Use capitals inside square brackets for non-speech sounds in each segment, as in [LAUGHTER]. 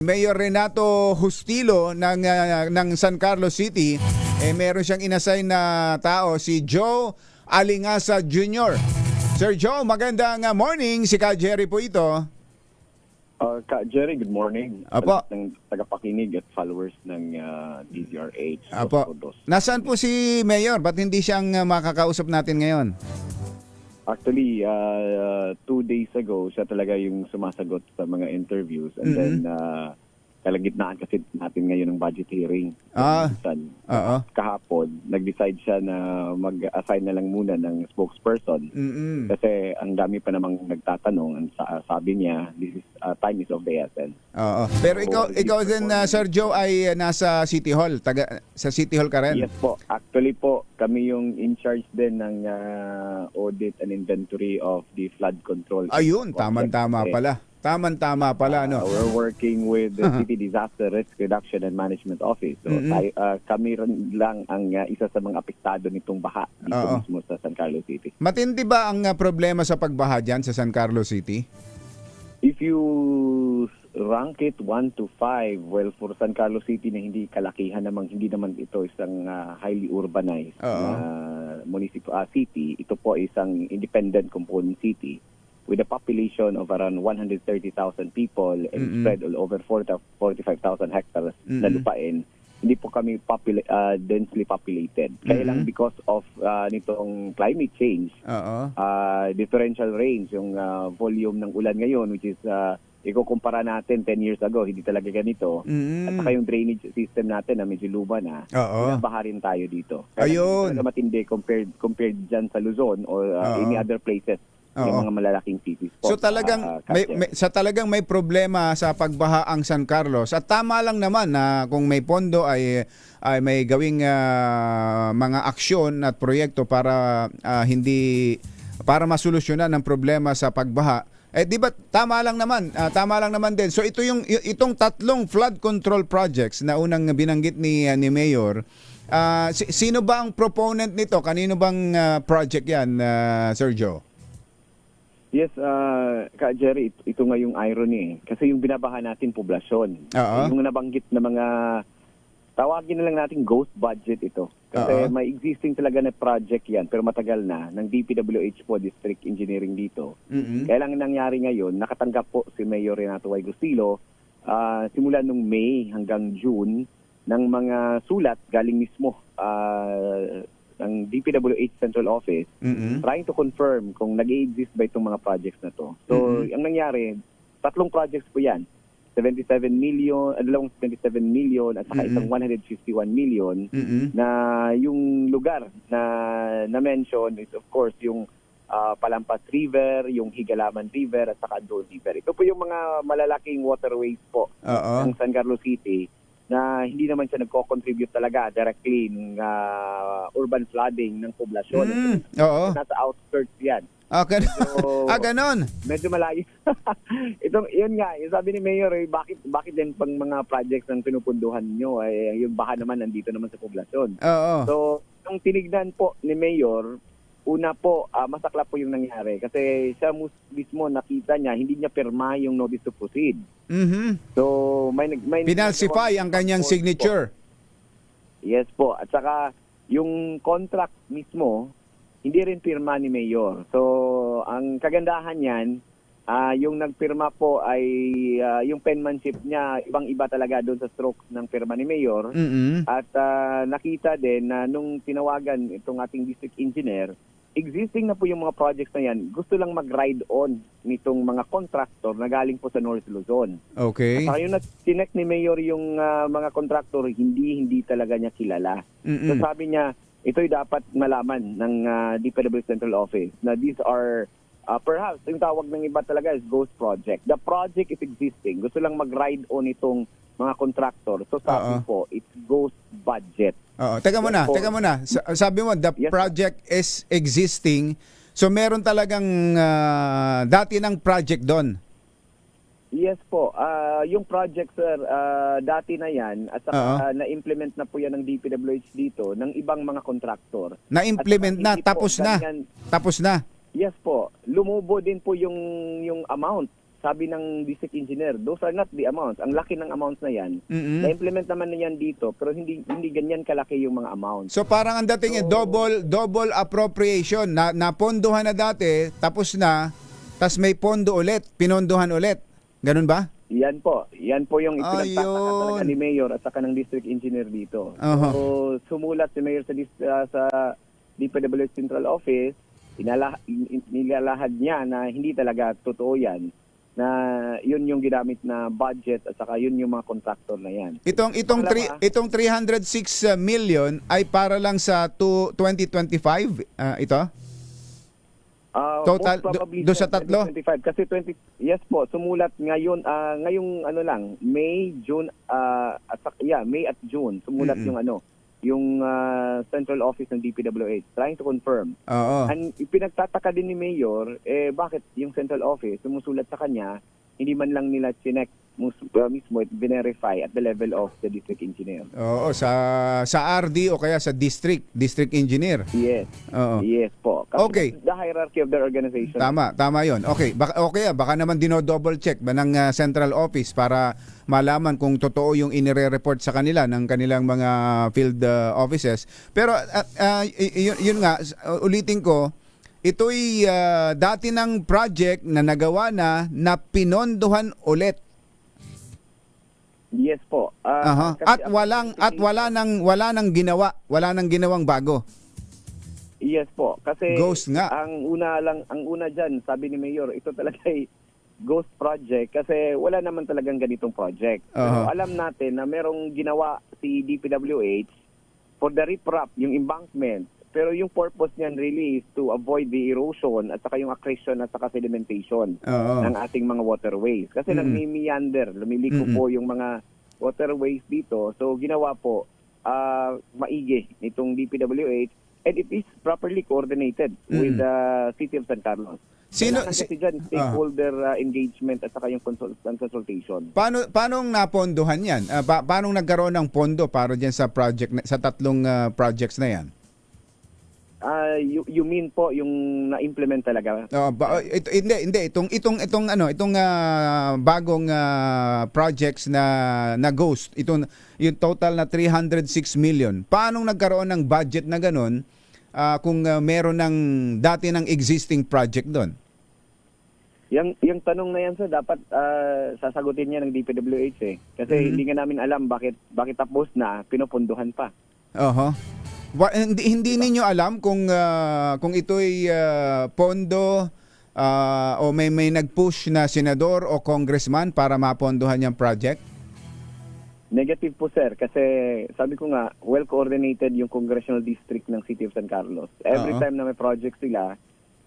Mayor Renato Hustilo ng ah, ng San Carlos City, eh meron siyang inassign na tao si Joe Alingasa Jr. Sir Joe, magandang ah, morning. Si Ka Jerry po ito. Uh, Ka Jerry, good morning. Apo. Ng tagapakinig at followers ng uh, DZRH. Apo. Dos. Nasaan po si Mayor? Ba't hindi siyang ah, makakausap natin ngayon? Actually, uh, two days ago, siya talaga yung sumasagot sa mga interviews. And Mhm. then, uh, kalagitnaan kasi natin ngayon ng budget hearing. Ah. Oo. kahapon, nag-decide siya na mag-assign na lang muna ng spokesperson. Mm-mm. Kasi ang dami pa namang nagtatanong. Ang sa- sabi niya, this is, uh, time is of the essence. Oo. Pero ikaw, Oo, ikaw hindi din, ah, Sir Joe, ay ah, nasa City Hall. Taga, sa City Hall ka rin? Yes po. Actually po, kami yung in charge din ng uh, audit and inventory of the flood control. Ayun, Complex. taman-tama Eh, pala. Taman-tama pala, uh, no? we're working with the. [LAUGHS] City Disaster Risk Reduction and Management Office. So Mhm. tayo, uh, kami rin lang ang uh, isa sa mga apektado nitong baha dito Oo. mismo sa San Carlos City. Matindi ba ang ah, problema sa pagbaha dyan sa San Carlos City? If you rank it 1 to 5, well, for San Carlos City na hindi kalakihan namang hindi naman ito isang uh, highly urbanized Oo. na municipal uh, city. Ito po isang independent component city with a population of around 130,000 people and Mm-mm. spread all over 40 45,000 hectares na Mm-mm. lupain. Hindi po kami popula- uh, densely populated. Kaya lang Mm-mm. because of uh, nitong climate change, Oo. uh, differential range, yung uh, volume ng ulan ngayon, which is, uh, ikukumpara natin 10 years ago, hindi talaga ganito. At Mm. saka yung drainage system natin na medyo luma na, Oo. binabaha rin tayo dito. Ayun. Hindi talaga matindi compared, compared dyan sa Luzon or uh, any other places, Oo. yung mga malalaking cities po. So talagang uh, may, Katya. may, sa talagang may problema sa pagbaha ang San Carlos. At tama lang naman na kung may pondo ay ay may gawing ah, mga aksyon at proyekto para ah, hindi para masolusyonan ang problema sa pagbaha. Eh di ba tama lang naman, ah, tama lang naman din. So ito yung y- itong tatlong flood control projects na unang binanggit ni ah, ni Mayor. ah, si- sino ba ang proponent nito? Kanino bang ah, project 'yan, ah, Joe? Yes, uh, Ka Jerry, ito, ito nga yung irony. eh. Kasi yung binabaha natin poblasyon. Oo. Yung nabanggit na mga, tawagin na lang natin ghost budget ito. Kasi Oo. may existing talaga na project yan, pero matagal na, ng DPWH po, District Engineering dito. Mm-mm. Kaya lang nangyari ngayon, nakatanggap po si Mayor Renato Y. Gustilo ah, simula nung May hanggang June ng mga sulat galing mismo ah, ng DPWH Central Office Mm-mm. trying to confirm kung nag exist ba itong mga projects na to. So, Mhm. ang nangyari, tatlong projects po yan. 77 million, uh, dalawang 77 million at saka Mhm. isang 151 million Mm-mm. na yung lugar na na-mention is of course yung ah, Palampas River, yung Higalaman River at saka Dole River. Ito po yung mga malalaking waterways po Oo. ng San Carlos City na hindi naman siya nagko-contribute talaga directly ng ah, urban flooding ng poblasyon. Mm, oo. Nasa outskirts yan. Ah, gan- So, [LAUGHS] ah, ganon. medyo malayo. [LAUGHS] Itong, yun nga, yung sabi ni Mayor, eh, bakit, bakit din pang mga projects ng pinupunduhan nyo, eh, yung baha naman nandito naman sa poblasyon. Oo. So, nung tinignan po ni Mayor, una po, ah, masakla po yung nangyari. Kasi siya mismo nakita niya, hindi niya pirma yung notice to proceed. Mhm. So, may... may Pinalsify ang kanyang po. signature. Yes po. At saka, yung contract mismo, hindi rin pirma ni Mayor. So, ang kagandahan niyan, ah, yung nagpirma po ay ah, yung penmanship niya, ibang-iba talaga doon sa strokes ng pirma ni Mayor. Mhm. At ah, nakita din na nung tinawagan itong ating district engineer, existing na po yung mga projects na yan. Gusto lang mag-ride on nitong mga contractor na galing po sa North Luzon. Okay. At yung nag-connect ni Mayor yung ah, mga contractor, hindi hindi talaga niya kilala. So Mhm. sabi niya, ito'y dapat malaman ng uh, DPW Central Office na these are uh, perhaps yung tawag ng iba talaga is ghost project. The project is existing. Gusto lang mag-ride on itong mga contractor. So Oo. sabi po, it's ghost budget. Oo. Teka muna, po. teka muna. Sa- Sabi mo the Yes, project is existing. So meron talagang ah, dati ng project doon. Yes po. Ah, yung project sir, ah, dati na yan at saka Oo. ah, na-implement na po yan ng DPWH dito ng ibang mga contractor. Na-implement At na, saka hindi po tapos na. ganyan- Tapos na. Yes po. Lumubo din po yung yung amount sabi ng district engineer, those are not the amounts. Ang laki ng amounts na yan. Mm-mm. Na-implement naman na yan dito, pero hindi hindi ganyan kalaki yung mga amounts. So parang ang dating So- double double appropriation na napondohan na dati tapos na tas may pondo ulit, pinondohan ulit. Ganun ba? Yan po. Yan po yung ipinagtataka Ayun. talaga ni Mayor at saka ng district engineer dito. Aha. So, sumulat si Mayor sa, ah, sa DPWH Central Office, inala, in- in- nilalahad niya na hindi talaga totoo yan na yun yung ginamit na budget at saka yun yung mga contractor na yan. Itong itong Pangalawa, tri, itong 306 million ay para lang sa two- 2025 ah, ito. Ah, Total, most do- probably, do sa tatlo? 2025. Kasi 20, yes po, sumulat ngayon, ah, ngayong ano lang, May, June, ah, at, sak- yeah, May at June, sumulat yung ano, yung ah, central office ng DPWH, trying to confirm. Oo. And pinagtataka din ni Mayor, eh bakit yung central office, sumusulat sa kanya, hindi man lang nila chinek uh, mismo verify at the level of the district engineer. Oo, sa sa RD o kaya sa district, district engineer. Yes. Oo. Yes po. Kasi Okay. The hierarchy of their organization. Tama, tama 'yon. Okay, baka okay, ah, baka naman dino-double check ba ng ah, central office para malaman kung totoo yung inire-report sa kanila ng kanilang mga field ah, offices. Pero ah, ah, y- y- yun, nga, s- uh, ulitin ko, ito'y ah, dati ng project na nagawa na na pinondohan ulit. Yes po. Aha. kasi At ang- walang at wala nang wala nang ginawa, wala nang ginawang bago. Yes po. Kasi Ghost nga. ang una lang ang una diyan, sabi ni Mayor, ito talaga ay ghost project kasi wala naman talagang ganitong project. Pero Aha. alam natin na merong ginawa si DPWH for the riprap, yung embankment. Pero yung purpose niyan really is to avoid the erosion at saka yung accretion at saka sedimentation Oo. ng ating mga waterways. Kasi Mm-mm. nagmi-meander, lumiliko Mm-mm. po yung mga waterways dito. So ginawa po ah, maigi nitong DPWH and it is properly coordinated with Mm-mm. the City of San Carlos. Sino- Kailangan si- kasi dyan, stakeholder ah, engagement at saka yung consult- ang consultation. Paano paano napondohan 'yan? Ah, pa, paano nagkaroon ng pondo para diyan sa project na- sa tatlong ah, projects na 'yan? Ah, you, you mean po yung na-implement talaga? Oh, ba, oh, ito, hindi hindi itong itong itong ano itong ah, bagong ah, projects na na Ghost itong yung total na 306 million. Paano nagkaroon ng budget na ganun ah, kung ah, meron ng dati ng existing project doon? Yung, yung tanong na yan, sir, dapat ah, sasagutin niya ng DPWH eh. Kasi Mhm. hindi nga namin alam bakit bakit tapos na, pinupunduhan pa. Oho. Wa- hindi hindi ninyo alam kung ah, kung ito'y ah, pondo ah, o may may nag-push na senador o congressman para mapondohan yung project? Negative po sir kasi sabi ko nga well coordinated yung congressional district ng City of San Carlos. Every Oo. time na may project sila,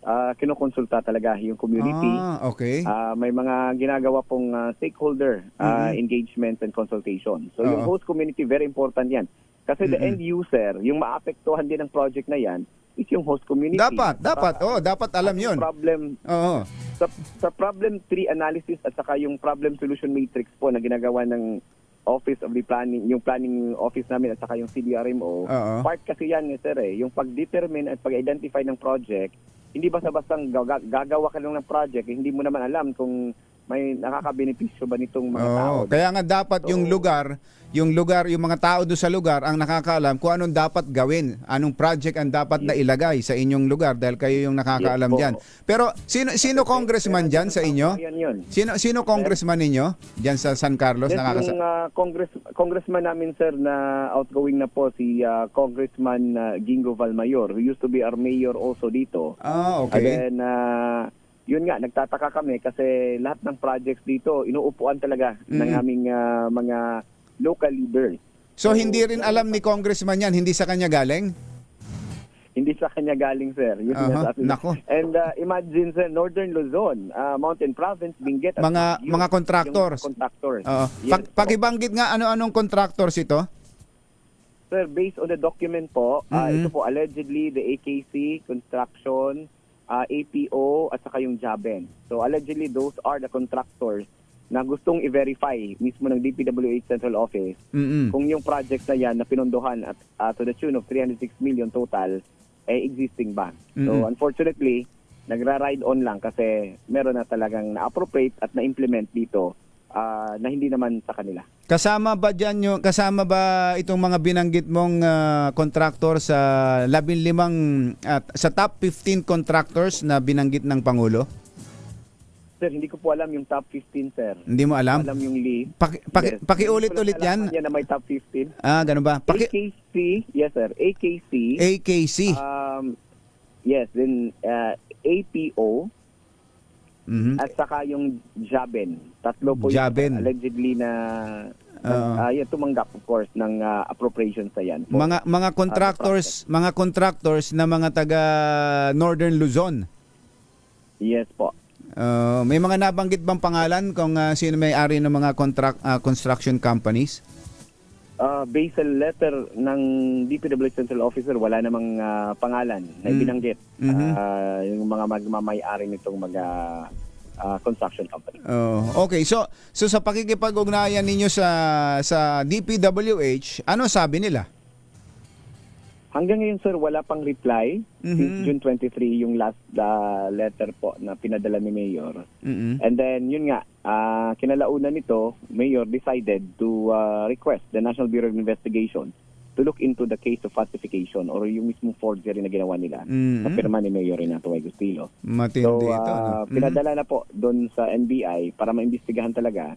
ah kinukonsulta talaga yung community. Ah, okay. Ah, may mga ginagawa pong ah, stakeholder ah, Mhm. engagement and consultation. So yung Oo. host community very important 'yan. Kasi the Mhm. end user, yung maapektuhan din ng project na 'yan, is yung host community. Dapat, dapat. Oh, dapat alam 'yon. Problem Oo. sa, sa problem tree analysis at saka yung problem solution matrix po na ginagawa ng Office of the Planning, yung planning office namin at saka yung CDRMO, Oo. part kasi yan, eh, sir, eh, yung pag-determine at pag-identify ng project, hindi basta-bastang gaga- gagawa ka lang ng project, eh, hindi mo naman alam kung may nakakabenepisyo ba nitong mga tao. Oo. Kaya nga dapat yung So- lugar, yung lugar, yung mga tao doon sa lugar ang nakakaalam kung anong dapat gawin, anong project ang dapat na ilagay sa inyong lugar dahil kayo yung nakakaalam Yes po. diyan. Pero sino sino congressman diyan sa inyo? Yan yun. Sino sino congressman ninyo diyan sa San Carlos Yes, nakakasa? yung ah, congress, congressman namin, sir, na outgoing na po, si ah, Congressman ah, Gingo Valmayor, who used to be our mayor also dito. Ah, And okay. then, ah, yun nga, nagtataka kami kasi lahat ng projects dito, inuupuan talaga ng Mm. aming ah, mga local leaders. So hindi rin alam ni congressman yan, hindi sa kanya galing? Hindi sa kanya galing, sir. Yun akin. nako. And ah, imagine, sir, Northern Luzon, ah, Mountain Province, Benguet, Mga Baguio, mga contractors. contractors. Oo. Yes Pag, pakibanggit nga ano-anong contractors ito? Sir, based on the document po, Mhm. ito po allegedly the AKC, construction, ah, APO, at saka yung Jaben. So allegedly those are the contractors na gustong i-verify mismo ng DPWH Central Office Mm. kung yung project na yan na pinondohan at ah, to the tune of 306 million total ay existing ba. So Mhm. unfortunately, nagra-ride on lang kasi meron na talagang na-appropriate at na-implement dito ah, na hindi naman sa kanila. Kasama ba diyan yung kasama ba itong mga binanggit mong ah, contractor sa 15 at sa top 15 contractors na binanggit ng pangulo? Sir, hindi ko po alam yung top 15, sir. Hindi mo alam? Alam yung list. Paki, paki, Yes. pakiulit Hindi ko ulit lang yan. yan na may top 15. Ah, ganun ba? Paki, AKC, yes sir, AKC. AKC. Um, yes, then uh, APO Mhm. at saka yung Jaben. Tatlo po Jaben. yung allegedly na uh, yun, tumanggap of course ng uh, appropriations sa yan. Po. Mga mga contractors, mga contractors na mga taga Northern Luzon. Yes po. Uh, may mga nabanggit bang pangalan kung ah, sino may-ari ng mga contract ah, construction companies? Uh, based sa letter ng DPWH Central Officer, wala namang uh, pangalan na Mm. ibinanggit. Mhm. Uh, yung mga magmamayari nitong mga uh, construction company. Oh, okay. So so sa pakikipag-ugnayan ninyo sa sa DPWH, ano sabi nila? Hanggang ngayon sir, wala pang reply. Mhm. Since June 23 yung last uh, letter po na pinadala ni Mayor. Mhm. And then yun nga, ah, kinalaunan nito, Mayor decided to ah, request the National Bureau of Investigation to look into the case of falsification or yung mismong forgery na ginawa nila Mhm. sa pirma ni Mayor Renato Agustilo. Matindi So, ito. ah, no? Mhm. pinadala na po doon sa NBI para maimbestigahan talaga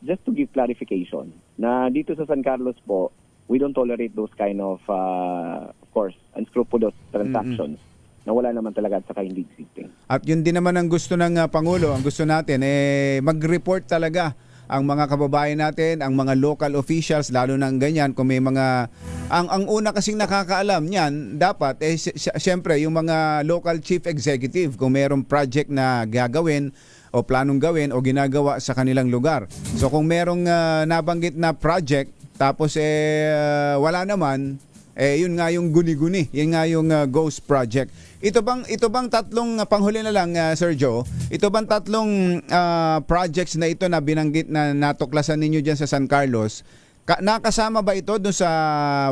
just to give clarification na dito sa San Carlos po, we don't tolerate those kind of, ah, of course, unscrupulous transactions na wala naman talaga at saka hindi existing. At yun din naman ang gusto ng ah, Pangulo, ang gusto natin, eh, mag-report talaga ang mga kababayan natin, ang mga local officials, lalo ang ganyan, kung may mga... Ang, ang una kasing nakakaalam niyan, dapat, eh, syempre, yung mga local chief executive, kung mayroong project na gagawin, o planong gawin o ginagawa sa kanilang lugar. So kung merong ah, nabanggit na project tapos eh ah, wala naman eh yun nga yung guni-guni, yun nga yung ah, ghost project. Ito bang ito bang tatlong ah, panghuli na lang ah, Sir Joe, ito bang tatlong ah, projects na ito na binanggit na natuklasan ninyo diyan sa San Carlos? Ka- nakasama ba ito doon sa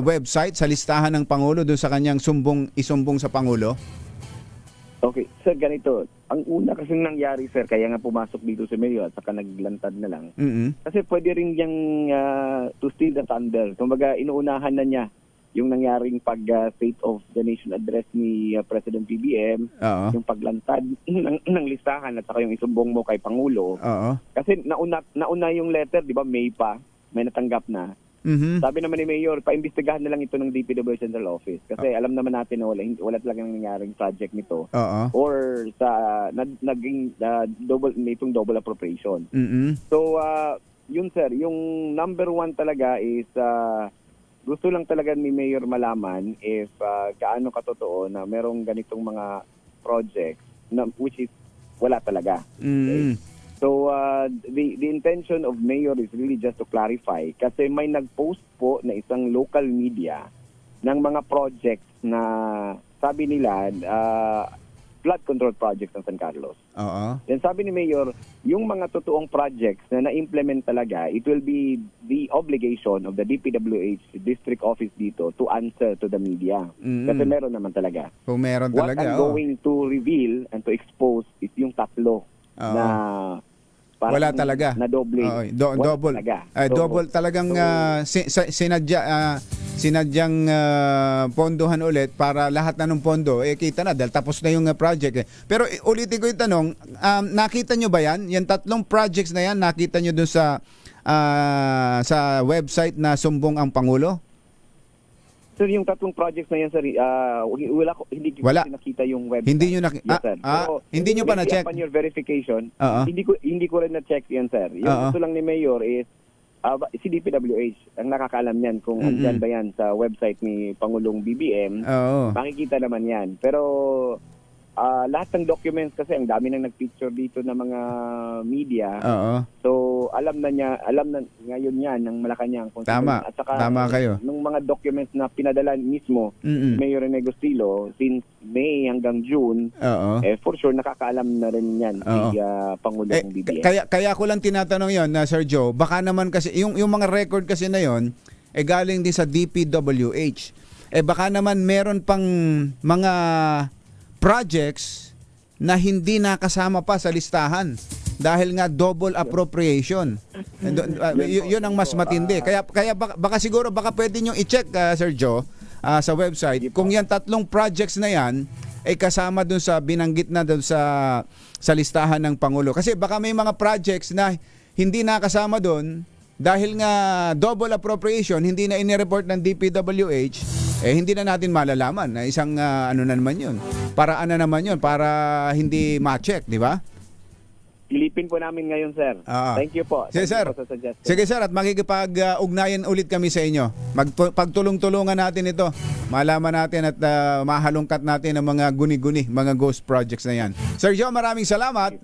website sa listahan ng pangulo doon sa kanyang sumbong isumbong sa pangulo? Okay, sir, ganito. Ang una kasing nangyari, sir, kaya nga pumasok dito si Mayor at saka naglantad na lang. Mhm. Kasi pwede rin yung ah, to steal the thunder. Kumbaga, inuunahan na niya yung nangyaring pag-State of the Nation address ni ah, President PBM, Oo. yung paglantad [LAUGHS] ng, ng listahan at saka yung isumbong mo kay Pangulo. Oo. Kasi nauna, nauna yung letter, di ba, May pa, may natanggap na. Mhm. Sabi naman ni Mayor, paimbestigahan na lang ito ng DPW Central Office. Kasi alam naman natin na wala, wala talagang nangyaring project nito. Oo. Or sa nag, naging ah, double, nitong double appropriation. Mhm. So, ah, yun sir, yung number one talaga is ah, gusto lang talaga ni Mayor malaman if ah, gaano katotoo na merong ganitong mga projects na, which is wala talaga. Mhm. So, uh, the, the intention of Mayor is really just to clarify kasi may nag-post po na isang local media ng mga projects na sabi nila uh, flood control projects ng San Carlos. Oo. Then sabi ni Mayor, yung mga totoong projects na na-implement talaga, it will be the obligation of the DPWH district office dito to answer to the media. Mm. Kasi meron naman talaga. Kung meron What talaga. I'm oo. going to reveal and to expose is yung tatlo Oo. na parang Wala talaga. na doble. Oo, do- Wala double. talaga. Ay, So, double talagang so- ah, si- sa- sinadya ah, sinadyang ah, pondohan ulit para lahat na ng pondo eh kita na dahil tapos na yung ah, project eh. Pero eh, ulitin ko yung tanong, um, nakita nyo ba yan? Yung tatlong projects na yan, nakita nyo dun sa ah, sa website na sumbong ang Pangulo? Sir, yung tatlong projects na yan, sir, ah, wala ko, hindi ko Wala. nakita yung website. Hindi nyo nak- Yes, sir. ah, ah, Pero, hindi nyo pa na-check? upon your verification, Oo. hindi ko hindi ko rin na-check yan, sir. Yung Oo. gusto lang ni Mayor is ba- si DPWH, ang nakakaalam yan kung andyan ba yan sa website ni Pangulong BBM. Oo. makikita naman yan. Pero ah, lahat ng documents kasi ang dami nang nag-picture dito ng mga media. Oo. So alam na niya, alam na ngayon niya ng Malacanang kung Tama. at saka Tama kayo. nung mga documents na pinadala mismo Mm-mm. Mayor Rene Gustilo since May hanggang June Oo. eh for sure nakakaalam na rin yan Oo. si ah, Pangulong Eh, BBM. kaya kaya ko lang tinatanong 'yon na Sir Joe, baka naman kasi yung yung mga record kasi na 'yon eh galing din sa DPWH. Eh baka naman meron pang mga projects na hindi nakasama pa sa listahan dahil nga double appropriation. And, uh, y- yun ang mas matindi. Kaya kaya baka, baka siguro baka pwede niyo i-check uh, Sir Joe uh, sa website kung yan tatlong projects na yan ay kasama dun sa binanggit na dun sa sa listahan ng pangulo. Kasi baka may mga projects na hindi nakasama doon dahil nga double appropriation hindi na inireport ng DPWH eh hindi na natin malalaman na isang ah, ano na naman yun. Para ano naman yun, para hindi ma-check, di ba? Ilipin po namin ngayon, sir. Ah. Thank you po. Sige, Thank sir. po sa suggestion. Sige sir, at makikipag-ugnayan ulit kami sa inyo. Magpagtulong-tulungan natin ito. Malaman natin at ah, mahalungkat natin ang mga guni-guni, mga ghost projects na yan. Sir Joe, maraming salamat.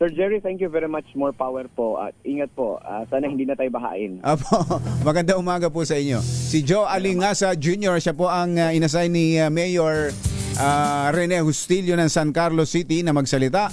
Sir Jerry, thank you very much. More power po. At ingat po. Ah, sana hindi na tayo bahain. Apo, [LAUGHS] maganda umaga po sa inyo. Si Joe Alingasa Jr., siya po ang uh, inassign ni uh, Mayor uh, Rene Justilio ng San Carlos City na magsalita